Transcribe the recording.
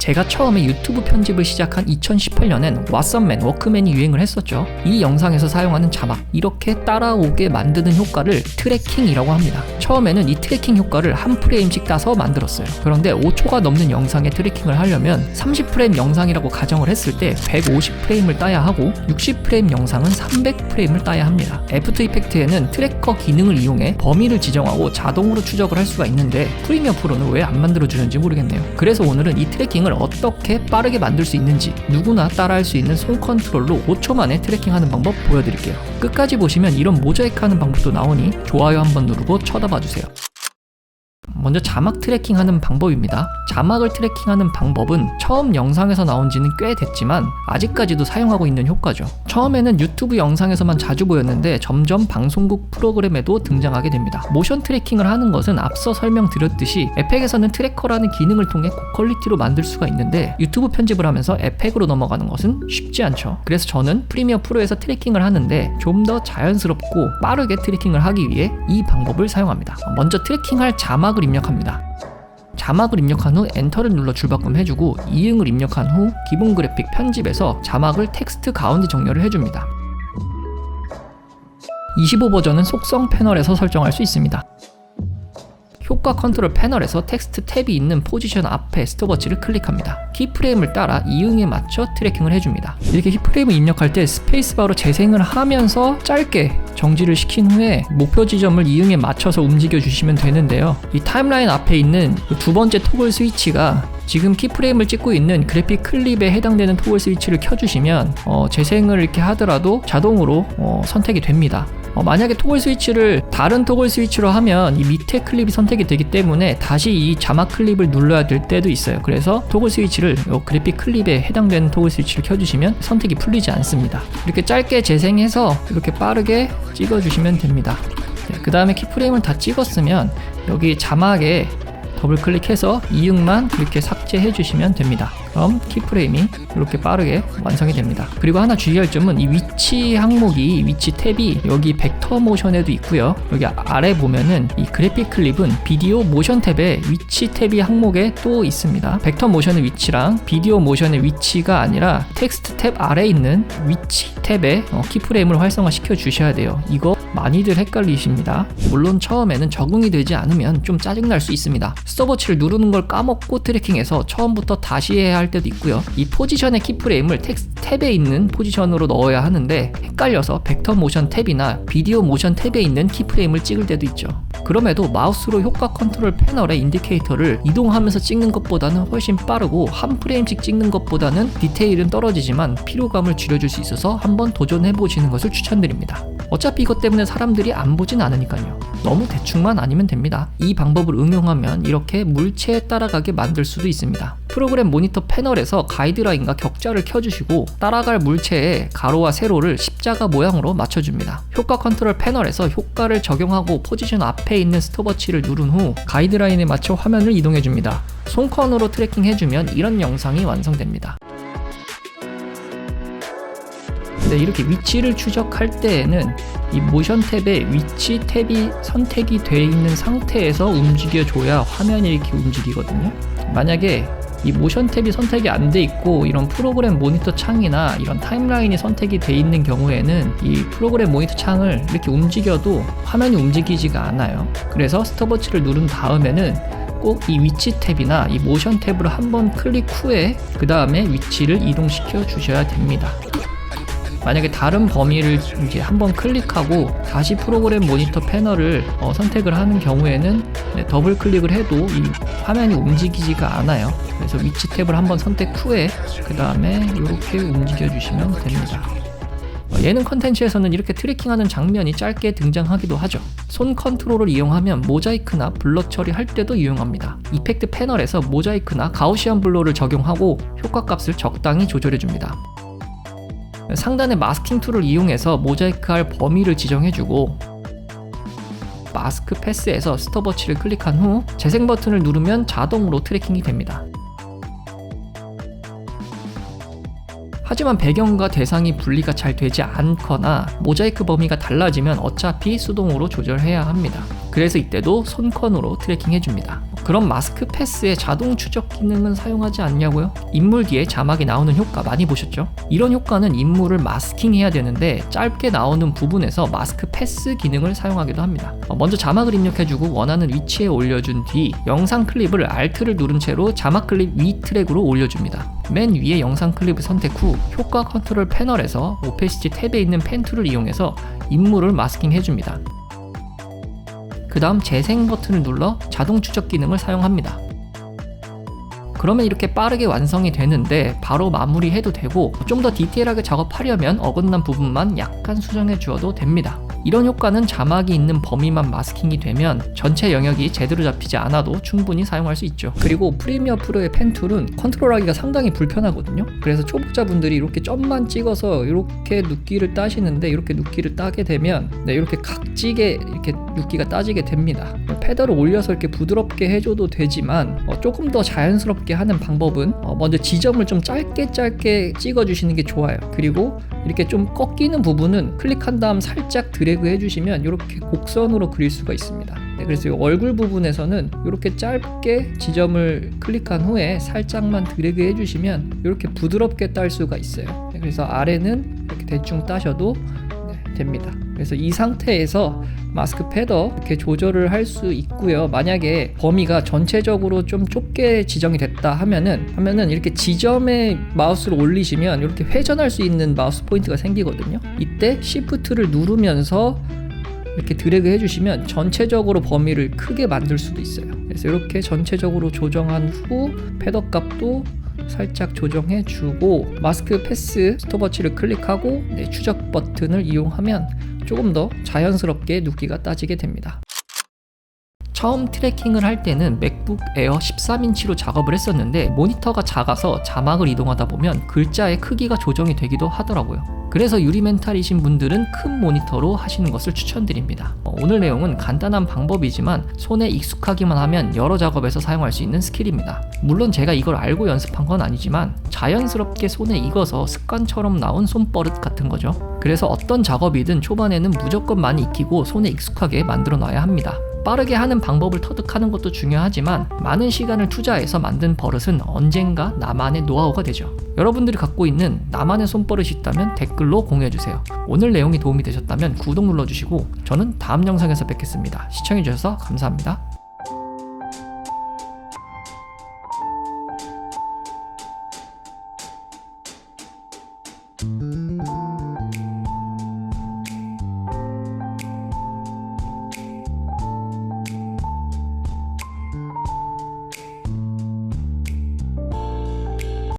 제가 처음에 유튜브 편집을 시작한 2018년엔 왓썸맨, 워크맨이 유행을 했었죠. 이 영상에서 사용하는 자막, 이렇게 따라오게 만드는 효과를 트래킹이라고 합니다. 처음에는 이 트래킹 효과를 한 프레임씩 따서 만들었어요. 그런데 5초가 넘는 영상에 트래킹을 하려면 30프레임 영상이라고 가정을 했을 때 150프레임을 따야 하고 60프레임 영상은 300프레임을 따야 합니다. 애프터 이펙트에는 트래커 기능을 이용해 범위를 지정하고 자동으로 추적을 할 수가 있는데 프리미어 프로는 왜 안 만들어주는지 모르겠네요. 그래서 오늘은 이 트래킹을 어떻게 빠르게 만들 수 있는지 누구나 따라할 수 있는 손 컨트롤로 5초 만에 트래킹하는 방법 보여드릴게요. 끝까지 보시면 이런 모자이크 하는 방법도 나오니 좋아요 한번 누르고 쳐다봐 주세요. 먼저 자막 트래킹하는 방법입니다. 자막을 트래킹하는 방법은 처음 영상에서 나온 지는 꽤 됐지만 아직까지도 사용하고 있는 효과죠. 처음에는 유튜브 영상에서만 자주 보였는데 점점 방송국 프로그램에도 등장하게 됩니다. 모션 트래킹을 하는 것은 앞서 설명드렸듯이 에펙에서는 트래커라는 기능을 통해 고퀄리티로 만들 수가 있는데 유튜브 편집을 하면서 에펙으로 넘어가는 것은 쉽지 않죠. 그래서 저는 프리미어 프로에서 트래킹을 하는데 좀 더 자연스럽고 빠르게 트래킹을 하기 위해 이 방법을 사용합니다. 먼저 트래킹할 자막을 입력합니다. 자막을 입력한 후 엔터를 눌러 줄바꿈 해주고 이응을 입력한 후 기본 그래픽 편집에서 자막을 텍스트 가운데 정렬을 해줍니다. 25 버전은 속성 패널에서 설정할 수 있습니다. 효과 컨트롤 패널에서 텍스트 탭이 있는 포지션 앞에 스톱워치를 클릭합니다. 키프레임을 따라 이응에 맞춰 트래킹을 해줍니다. 이렇게 키프레임을 입력할 때 스페이스바로 재생을 하면서 짧게 정지를 시킨 후에 목표 지점을 이응에 맞춰서 움직여 주시면 되는데요. 이 타임라인 앞에 있는 그두 번째 토글 스위치가 지금 키프레임을 찍고 있는 그래픽 클립에 해당되는 토글 스위치를 켜주시면 어, 재생을 이렇게 하더라도 자동으로 어, 선택이 됩니다. 어, 만약에 토글 스위치를 다른 토글 스위치로 하면 이 밑에 클립이 선택이 되기 때문에 다시 이 자막 클립을 눌러야 될 때도 있어요. 그래서 토글 스위치를 요 그래픽 클립에 해당되는 토글 스위치를 켜주시면 선택이 풀리지 않습니다. 이렇게 짧게 재생해서 이렇게 빠르게 찍어주시면 됩니다. 그 다음에 키프레임을 다 찍었으면 여기 자막에 더블 클릭해서 이응만 이렇게 삭제해 주시면 됩니다. 그럼 키프레임이 이렇게 빠르게 완성이 됩니다. 그리고 하나 주의할 점은 이 위치 항목이 위치 탭이 여기 벡터 모션에도 있고요. 여기 아래 보면은 이 그래픽 클립은 비디오 모션 탭에 위치 탭이 항목에 또 있습니다. 벡터 모션의 위치랑 비디오 모션의 위치가 아니라 텍스트 탭 아래 있는 위치 탭에 어, 키프레임을 활성화 시켜 주셔야 돼요. 이거 많이들 헷갈리십니다. 물론 처음에는 적응이 되지 않으면 좀 짜증날 수 있습니다. 스톱워치를 누르는 걸 까먹고 트래킹해서 처음부터 다시 해야 할 때도 있고요. 이 포지션의 키프레임을 탭에 있는 포지션으로 넣어야 하는데 헷갈려서 벡터 모션 탭이나 비디오 모션 탭에 있는 키프레임을 찍을 때도 있죠. 그럼에도 마우스로 효과 컨트롤 패널의 인디케이터를 이동하면서 찍는 것보다는 훨씬 빠르고 한 프레임씩 찍는 것보다는 디테일은 떨어지지만 피로감을 줄여줄 수 있어서 한번 도전해 보시는 것을 추천드립니다. 어차피 이것 때문에 사람들이 안 보진 않으니까요. 너무 대충만 아니면 됩니다. 이 방법을 응용하면 이렇게 물체에 따라가게 만들 수도 있습니다. 프로그램 모니터 패널에서 가이드라인과 격자를 켜주시고 따라갈 물체의 가로와 세로를 십자가 모양으로 맞춰줍니다. 효과 컨트롤 패널에서 효과를 적용하고 포지션 앞에 있는 스톱워치를 누른 후 가이드라인에 맞춰 화면을 이동해줍니다. 손컨으로 트래킹 해주면 이런 영상이 완성됩니다. 네, 이렇게 위치를 추적할 때에는 이 모션 탭에 위치 탭이 선택이 되어 있는 상태에서 움직여 줘야 화면이 이렇게 움직이거든요. 만약에 이 모션 탭이 선택이 안 돼 있고 이런 프로그램 모니터 창이나 이런 타임라인이 선택이 돼 있는 경우에는 이 프로그램 모니터 창을 이렇게 움직여도 화면이 움직이지가 않아요. 그래서 스톱워치를 누른 다음에는 꼭 이 위치 탭이나 이 모션 탭으로 한번 클릭 후에 그 다음에 위치를 이동시켜 주셔야 됩니다. 만약에 다른 범위를 이제 한번 클릭하고 다시 프로그램 모니터 패널을 어, 선택을 하는 경우에는 네, 더블 클릭을 해도 이 화면이 움직이지가 않아요. 그래서 위치 탭을 한번 선택 후에 그 다음에 이렇게 움직여 주시면 됩니다. 어, 예능 컨텐츠에서는 이렇게 트래킹하는 장면이 짧게 등장하기도 하죠. 손 컨트롤을 이용하면 모자이크나 블러 처리할 때도 유용합니다. 이펙트 패널에서 모자이크나 가우시안 블러를 적용하고 효과 값을 적당히 조절해 줍니다. 상단의 마스킹 툴을 이용해서 모자이크할 범위를 지정해주고 마스크 패스에서 스톱워치를 클릭한 후 재생 버튼을 누르면 자동으로 트래킹이 됩니다. 하지만 배경과 대상이 분리가 잘 되지 않거나 모자이크 범위가 달라지면 어차피 수동으로 조절해야 합니다. 그래서 이때도 손컨으로 트래킹 해줍니다. 그럼 마스크 패스의 자동 추적 기능은 사용하지 않냐고요? 인물 뒤에 자막이 나오는 효과 많이 보셨죠? 이런 효과는 인물을 마스킹 해야 되는데 짧게 나오는 부분에서 마스크 패스 기능을 사용하기도 합니다. 어, 먼저 자막을 입력해주고 원하는 위치에 올려준 뒤 영상 클립을 Alt를 누른 채로 자막 클립 위 트랙으로 올려줍니다. 맨 위에 영상 클립을 선택 후 효과 컨트롤 패널에서 오페시티 탭에 있는 펜 툴을 이용해서 인물을 마스킹 해줍니다. 그 다음 재생 버튼을 눌러 자동 추적 기능을 사용합니다. 그러면 이렇게 빠르게 완성이 되는데 바로 마무리해도 되고 좀 더 디테일하게 작업하려면 어긋난 부분만 약간 수정해 주어도 됩니다. 이런 효과는 자막이 있는 범위만 마스킹이 되면 전체 영역이 제대로 잡히지 않아도 충분히 사용할 수 있죠. 그리고 프리미어 프로의 펜 툴은 컨트롤하기가 상당히 불편하거든요. 그래서 초보자분들이 이렇게 점만 찍어서 이렇게 눕기를 따시는데 이렇게 눕기를 따게 되면 네, 이렇게 각지게 이렇게 눕기가 따지게 됩니다. 페달을 올려서 이렇게 부드럽게 해줘도 되지만 어, 조금 더 자연스럽게 하는 방법은 어, 먼저 지점을 좀 짧게 짧게 찍어주시는 게 좋아요. 그리고 이렇게 좀 꺾이는 부분은 클릭한 다음 살짝 드래그 해주시면 이렇게 곡선으로 그릴 수가 있습니다. 네, 그래서 이 얼굴 부분에서는 이렇게 짧게 지점을 클릭한 후에 살짝만 드래그 해주시면 이렇게 부드럽게 딸 수가 있어요. 네, 그래서 아래는 이렇게 대충 따셔도 네, 됩니다. 그래서 이 상태에서 마스크 패더 이렇게 조절을 할 수 있고요. 만약에 범위가 전체적으로 좀 좁게 지정이 됐다 하면은 하면은 이렇게 지점에 마우스를 올리시면 이렇게 회전할 수 있는 마우스 포인트가 생기거든요. 이때 시프트를 누르면서 이렇게 드래그 해주시면 전체적으로 범위를 크게 만들 수도 있어요. 그래서 이렇게 전체적으로 조정한 후 패더 값도 살짝 조정해 주고 마스크 패스 스톱워치를 클릭하고 네, 추적 버튼을 이용하면 조금 더 자연스럽게 눕기가 따지게 됩니다. 처음 트래킹을 할 때는 맥북 에어 13인치로 작업을 했었는데 모니터가 작아서 자막을 이동하다 보면 글자의 크기가 조정이 되기도 하더라고요. 그래서 유리 멘탈이신 분들은 큰 모니터로 하시는 것을 추천드립니다. 어, 오늘 내용은 간단한 방법이지만 손에 익숙하기만 하면 여러 작업에서 사용할 수 있는 스킬입니다. 물론 제가 이걸 알고 연습한 건 아니지만 자연스럽게 손에 익어서 습관처럼 나온 손버릇 같은 거죠. 그래서 어떤 작업이든 초반에는 무조건 많이 익히고 손에 익숙하게 만들어 놔야 합니다. 빠르게 하는 방법을 터득하는 것도 중요하지만 많은 시간을 투자해서 만든 버릇은 언젠가 나만의 노하우가 되죠. 여러분들이 갖고 있는 나만의 손버릇이 있다면 댓글로 공유해주세요. 오늘 내용이 도움이 되셨다면 구독 눌러주시고 저는 다음 영상에서 뵙겠습니다. 시청해주셔서 감사합니다.